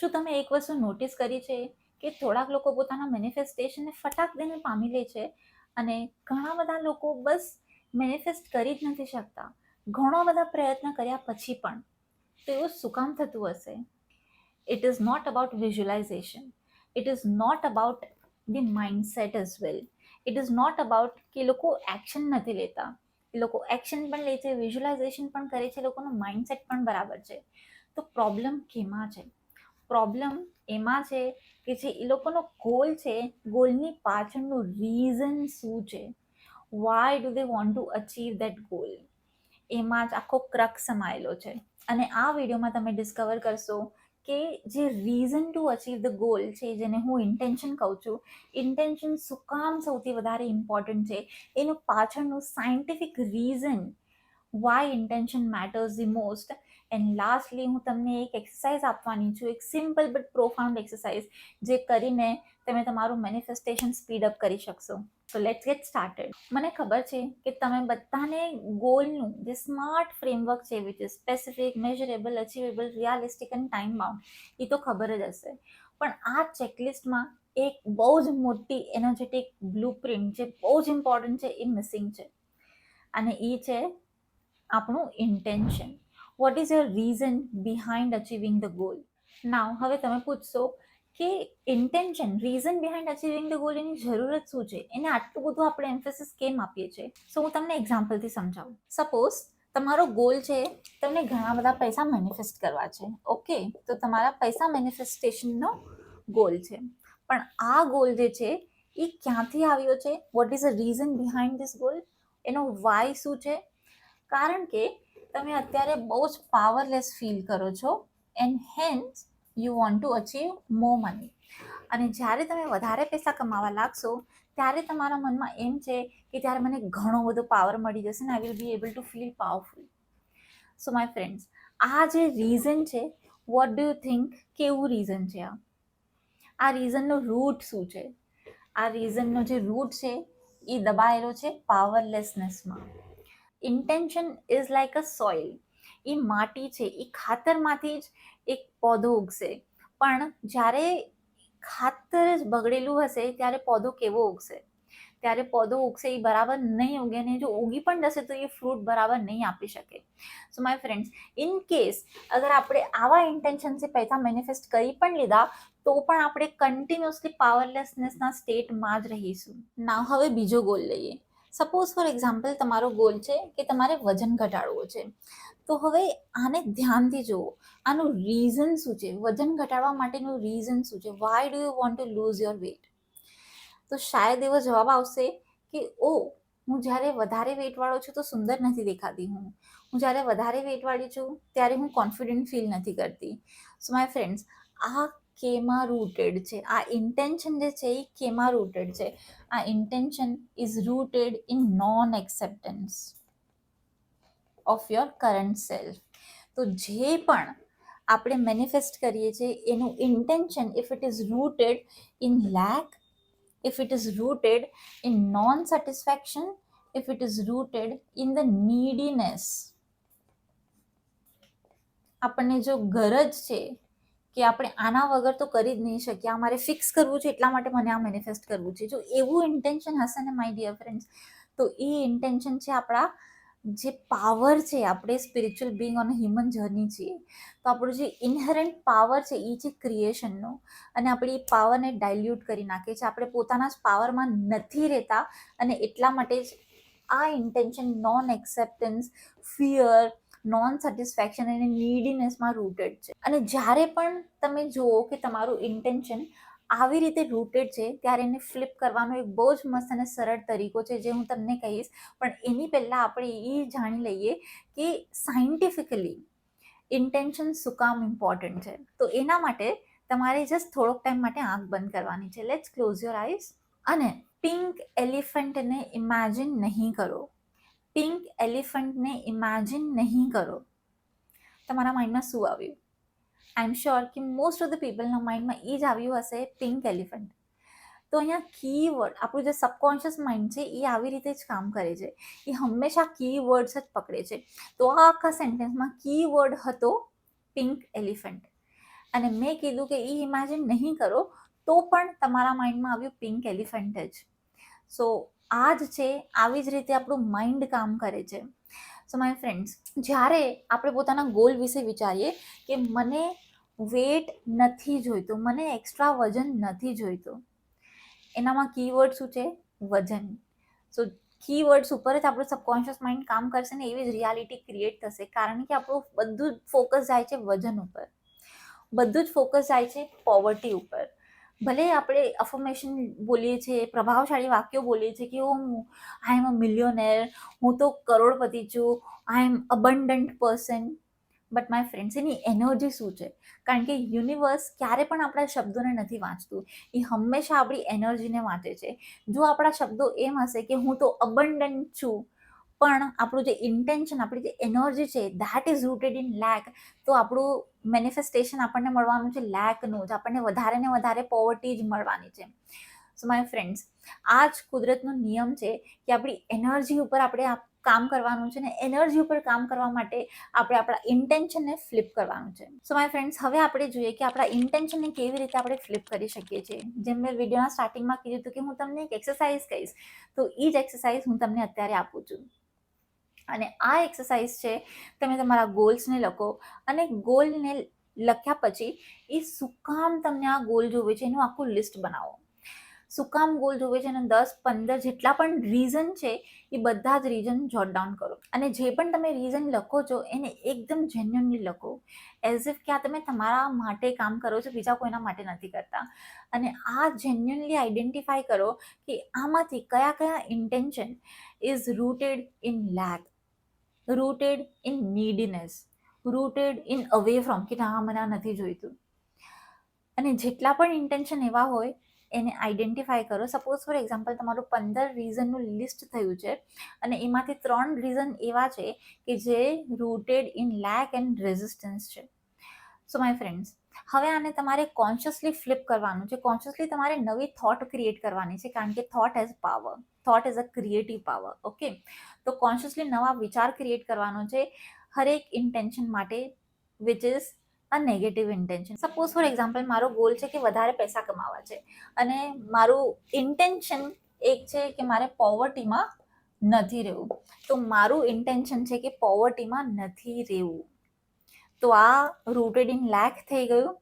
શું તમે એક વસ્તુ નોટિસ કરી છે કે થોડાક લોકો પોતાના મેનિફેસ્ટેશનને ફટાક દઈને પામી લે છે અને ઘણા બધા લોકો બસ મેનિફેસ્ટ કરી જ નથી શકતા. ઘણો બધા પ્રયત્ન કર્યા પછી પણ તો એવું શું કામ થતું હશે? It is not about visualization it is not about the mindset is well it is not about કે લોકો એક્શન નથી લેતા. એ લોકો એક્શન પણ લે છે વિઝ્યુલાઇઝેશન પણ કરે છે લોકોનો માઇન્ડસેટ પણ બરાબર છે. તો પ્રોબ્લેમ કેમાં છે? પ્રોબ્લેમ એમાં છે કે જે એ લોકોનો ગોલ છે ગોલની પાછળનું રીઝન શું છે? Why do they want to achieve that goal એમાં જ આખો ક્રક સમાયેલો છે. અને આ વિડીયોમાં તમે ડિસ્કવર કરશો કે જે reason to achieve the goal છે, જેને હું ઇન્ટેન્શન કહું છું ઇન્ટેન્શન શું કામ સૌથી વધારે ઇમ્પોર્ટન્ટ છે? એનું પાછળનું scientific reason why intention matters the most and lastly હું તમને એક એક્સરસાઇઝ આપવાની છું, એક સિમ્પલ બટ પ્રોફાઉન્ડ એક્સરસાઇઝ જે કરીને તમે તમારું મેનિફેસ્ટેશન સ્પીડ અપ કરી શકશો. તો લેટ્સ ગેટ સ્ટાર્ટેડ મને ખબર છે કે તમે બધાને ગોલનું જે સ્માર્ટ ફ્રેમવર્ક છે which is specific measurable achievable realistic and time bound એ તો ખબર જ હશે. પણ આ ચેકલિસ્ટમાં એક બહુ જ મોટી એનર્જેટિક બ્લુ પ્રિન્ટ જે બહુ જ ઇમ્પોર્ટન્ટ છે, એ મિસિંગ છે. અને એ છે આપણું intention what is your reason behind achieving the goal now હવે તમે પૂછશો કે intention reason behind achieving the goal એની જરૂરત શું છે? એને આટલું બધું આપણે એમ્ફેસિસ કેમ આપીએ છીએ? સો હું તમને એક્ઝામ્પલથી સમજાવું. સપોઝ તમારો ગોલ છે, તમને ઘણા બધા પૈસા મેનિફેસ્ટ કરવા છે. ઓકે તો તમારા પૈસા મેનિફેસ્ટેશનનો ગોલ છે. પણ આ ગોલ જે છે, એ ક્યાંથી આવ્યો છે? What is a reason behind this goal એનો વાય શું છે? કારણ કે તમે અત્યારે બહુ જ પાવરલેસ ફીલ કરો છો and hence you want to achieve more money અને જ્યારે તમે વધારે પૈસા કમાવા લાગશો, ત્યારે તમારા મનમાં એમ છે કે ત્યારે મને ઘણો બધો પાવર મળી જશે ને I will be able to feel powerful so my friends આ જે રીઝન છે વોટ ડુ યુ થિંક કેવું રીઝન છે આ? આ રીઝનનો રૂટ શું છે? આ રીઝનનો જે રૂટ છે, એ દબાયેલો છે પાવરલેસનેસમાં intention is like a soil એ માટી છે, એ ખાતરમાંથી જ એક પૌધો ઉગશે. પણ જ્યારે ખાતર જ બગડેલું હશે, ત્યારે પૌધો કેવો ઉગશે? ત્યારે પૌધો ઉગશે એ બરાબર નહીં ઉગે ને જો ઉગી પણ જશે, તો એ ફ્રૂટ બરાબર નહીં આપી શકે. So my friends in case અગર આપણે આવા ઇન્ટેન્શનથી પૈસા મેનિફેસ્ટ કરી પણ લીધા, તો પણ આપણે કન્ટિન્યુઅસલી પાવરલેસનેસના સ્ટેટમાં જ રહીશું. ના, હવે બીજો ગોલ લઈએ. સપોઝ ફોર એક્ઝામ્પલ તમારો ગોલ છે કે તમારે વજન ઘટાડવું છે. તો હવે આને ધ્યાનથી જુઓ. આનું રીઝન શું છે? વજન ઘટાડવા માટેનું રીઝન શું છે? Why do you want to lose your weight તો શાયદ એવો જવાબ આવશે કે ઓ હું જ્યારે વધારે વેટવાળો છું તો સુંદર નથી દેખાતી હું. હું જ્યારે વધારે વેટવાળી છું ત્યારે હું કોન્ફિડન્ટ ફીલ નથી કરતી. સો માય ફ્રેન્ડ્સ આ કેમાં રૂટેડ છે? આ ઇન્ટેન્શન જે છે એ કેમાં રૂટેડ છે? આ intention is rooted in non acceptance of your current self તો જે પણ આપણે મેનિફેસ્ટ કરીએ છીએ, એનું intention if it is rooted in lack if it is rooted in non satisfaction if it is rooted in the neediness આપણને જો ગરજ છે કે આપણે આના વગર તો કરી જ નહીં શકીએ. આ મારે ફિક્સ કરવું છે એટલા માટે મને આ મેનિફેસ્ટ કરવું છે. જો એવું ઇન્ટેન્શન હશે ને માય ડિયર ફ્રેન્ડ્સ તો એ ઇન્ટેન્શન છે આપણા જે પાવર છે, આપણે spiritual being on human journey છીએ. તો આપણું જે ઇનહેરન્ટ પાવર છે એ છે ક્રિએશનનો અને આપણે એ પાવરને ડાયલ્યુટ કરી નાખીએ છીએ. આપણે પોતાના જ પાવરમાં નથી રહેતા અને એટલા માટે જ આ intention non acceptance fear non satisfaction અને નીડીનેસમાં રૂટેડ છે. અને જ્યારે પણ તમે જુઓ કે તમારું ઇન્ટેન્શન આવી રીતે રૂટેડ છે, ત્યારે એને ફ્લિપ કરવાનો એક બહુ જ મસ્ત અને સરળ તરીકો છે, જે હું તમને કહીશ. પણ એની પહેલાં આપણે એ જાણી લઈએ કે સાયન્ટિફિકલી ઇન્ટેન્શન શું કામ ઇમ્પોર્ટન્ટ છે. તો એના માટે તમારે જસ્ટ થોડોક ટાઈમ માટે આંખ બંધ કરવાની છે. લેટ્સ ક્લોઝ યોર આઈઝ અને પિંક એલિફન્ટને ઇમેજિન નહીં કરો. પિંક એલિફન્ટને ઇમેજિન નહીં કરો. તમારા માઇન્ડમાં શું આવ્યું? આઈ એમ શ્યોર કે મોસ્ટ ઓફ ધ પીપલના માઇન્ડમાં એ જ આવ્યું હશે પિંક એલિફન્ટ તો અહીંયા કીવર્ડ આપણું જે સબકોન્શિયસ માઇન્ડ છે, એ આવી રીતે જ કામ કરે છે. એ હંમેશા કીવર્ડ્સ જ પકડે છે. તો આ આખા સેન્ટેન્સમાં કીવર્ડ હતો પિંક એલિફન્ટ અને મેં કીધું કે એ ઇમેજિન નહીં કરો, તો પણ તમારા માઇન્ડમાં આવ્યું પિંક એલિફન્ટ જ. સો આ જ છે, આવી જ રીતે આપણું માઇન્ડ કામ કરે છે. સો માય ફ્રેન્ડ્સ જ્યારે આપણે પોતાના ગોલ વિશે વિચારીએ કે મને વેટ નથી જોઈતું, મને એક્સ્ટ્રા વજન નથી જોઈતું, એનામાં કીવર્ડ શું છે? વજન. સો કીવર્ડ્સ ઉપર જ આપણું સબકોન્શિયસ માઇન્ડ કામ કરશે ને એવી જ રિયાલિટી ક્રિએટ થશે, કારણ કે આપણું બધું જ ફોકસ જાય છે વજન ઉપર. બધું જ ફોકસ જાય છે પોવર્ટી ઉપર. ભલે આપણે અફર્મેશન બોલીએ છીએ, પ્રભાવશાળી વાક્યો બોલીએ છીએ કે હું આઈ એમ અ મિલિયોનેર હું તો કરોડપતિ છું I am abundant person but my friends any energy શું છે? કારણ કે યુનિવર્સ ક્યારે પણ આપણા શબ્દોને નથી વાંચતું. એ હંમેશા આપણી એનર્જીને વાંચે છે. જો આપણા શબ્દો એમ હશે કે હું તો અબન્ડન્ટ છું પણ આપણું જે ઇન્ટેન્શન આપણી જે એનર્જી છે that is rooted in lack તો આપણું મેનિફેસ્ટેશન આપણને મળવાનું છે લેકનું જ. આપણને વધારે ને વધારે પોવર્ટી જ મળવાની છે. સો માય ફ્રેન્ડ્સ આ જ કુદરતનો નિયમ છે કે આપણી એનર્જી ઉપર આપણે કામ કરવાનું છે ને એનર્જી ઉપર કામ કરવા માટે આપણે આપણા ઇન્ટેન્શનને ફ્લિપ કરવાનું છે. સો માય ફ્રેન્ડ્સ હવે આપણે જોઈએ કે આપણા ઇન્ટેન્શનને કેવી રીતે આપણે ફ્લિપ કરી શકીએ છીએ. જેમ મેં વિડીયોના સ્ટાર્ટિંગમાં કીધું હતું કે હું તમને એક એક્સરસાઇઝ કહીશ, તો એ જ એક્સરસાઇઝ હું તમને અત્યારે આપું છું. અને આ એક્સરસાઇઝ છે, તમે તમારા ગોલ્સને લખો. અને ગોલને લખ્યા પછી એ શું કામ તમને આ ગોલ જોવે છે એનું આખું લિસ્ટ બનાવો. શું કામ ગોલ જોવે છે અને દસ, પંદર જેટલા પણ રીઝન છે, એ બધા જ રીઝન જોટ ડાઉન કરો. અને જે પણ તમે રીઝન લખો છો, એને એકદમ જેન્યુનલી લખો. એઝ ઇફ કે આ તમે તમારા માટે કામ કરો છો, બીજા કોઈના માટે નથી કરતા. અને આ જેન્યુનલી આઈડેન્ટિફાઈ કરો કે આમાંથી કયા કયા intention is rooted in lack rooted in neediness rooted in away from કે ના મને આ નથી જોઈતું. અને જેટલા પણ ઇન્ટેન્શન એવા હોય, એને આઈડેન્ટિફાય કરો. સપોઝ ફોર એક્ઝામ્પલ તમારું પંદર રીઝનનું લિસ્ટ થયું છે, અને એમાંથી ત્રણ રીઝન એવા છે કે જે rooted in lack and resistance છે. સો માય ફ્રેન્ડ્સ હવે આને તમારે કોન્શિયસલી ફ્લિપ કરવાનું છે. કોન્શિયસલી તમારે નવી થોટ ક્રિએટ કરવાની છે, કારણ કે thought as power thought as a creative power okay તો કોન્શિયસલી નવા વિચાર ક્રિએટ કરવાનો છે, હરેક ઇન્ટેન્શન માટે which is a negative intention suppose for example મારો ગોલ છે કે વધારે પૈસા કમાવા છે, અને મારું ઇન્ટેન્શન એક છે કે મારે પોવર્ટીમાં નથી રહેવું. તો મારું ઇન્ટેન્શન છે કે પોવર્ટીમાં નથી રહેવું. તો આ રૂટેડ ઇન લેક થઈ ગયું.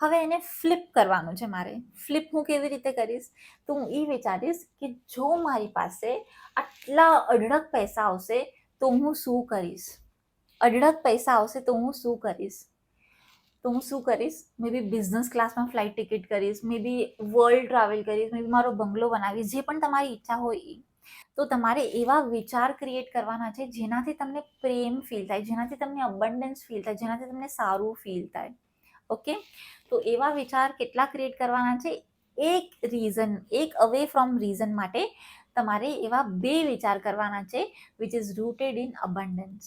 હવે એને ફ્લિપ કરવાનું છે મારે. ફ્લિપ હું કેવી રીતે કરીશ? તો હું એ વિચારીશ કે જો મારી પાસે આટલા અઢળક પૈસા આવશે, તો હું શું કરીશ? અઢળક પૈસા આવશે તો હું શું કરીશ? તો હું શું કરીશ? મે બી બિઝનેસ ક્લાસમાં ફ્લાઇટ ટિકિટ કરીશ મે બી વર્લ્ડ ટ્રાવેલ કરીશ મે બી મારો બંગલો બનાવીશ, જે પણ તમારી ઈચ્છા હોય એ તો તમારે એવા વિચાર ક્રિએટ કરવાના છે જેનાથી તમને પ્રેમ ફીલ થાય, જેનાથી તમને અબન્ડન્સ ફીલ થાય, જેનાથી તમને સારું ફીલ થાય. ઓકે તો એવા વિચાર કેટલા ક્રિએટ કરવાના છે? એક રીઝન એક અવે ફ્રોમ રીઝન માટે તમારે એવા બે વિચાર કરવાના છે which is rooted in abundance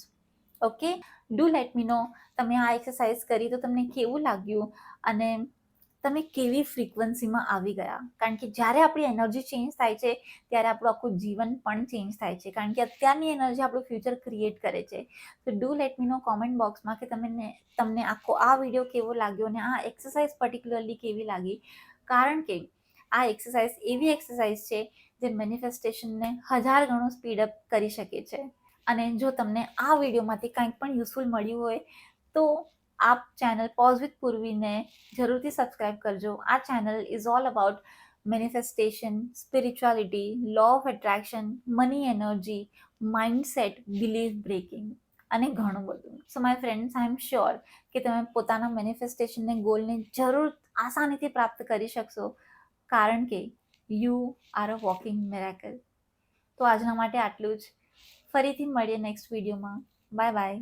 okay do let me know તમે આ એક્સરસાઇઝ કરી તો તમને કેવું લાગ્યું? અને તમે કેવી ફ્રીક્વન્સીમાં આવી ગયા? કારણ કે જ્યારે આપણી એનર્જી ચેન્જ થાય છે, ત્યારે આપણું આખું જીવન પણ ચેન્જ થાય છે. કારણ કે અત્યારની એનર્જી આપણું ફ્યુચર ક્રિએટ કરે છે. તો do let me know comment બોક્સમાં કે તમને તમને આખો આ વીડિયો કેવો લાગ્યો અને આ એક્સરસાઇઝ પર્ટિક્યુલરલી કેવી લાગી? કારણ કે આ એક્સરસાઇઝ એવી એક્સરસાઇઝ છે, જે મેનિફેસ્ટેશનને હજાર ગણું સ્પીડઅપ કરી શકે છે. અને જો તમને આ વિડીયોમાંથી કંઈક પણ યુઝફુલ મળ્યું હોય, તો આપ ચેનલ પોઝ વિથ પૂર્વીને જરૂરથી સબસ્ક્રાઈબ કરજો આ channel is all about manifestation spirituality law of attraction money energy mindset believe breaking અને ઘણું બધું. So my friends I am sure કે તમે પોતાના મેનિફેસ્ટેશનને ગોલને જરૂર આસાનીથી પ્રાપ્ત કરી શકશો, કારણ કે you are a walking miracle તો આજના માટે આટલું જ. ફરીથી મળીએ નેક્સ્ટ વિડીયોમાં બાય બાય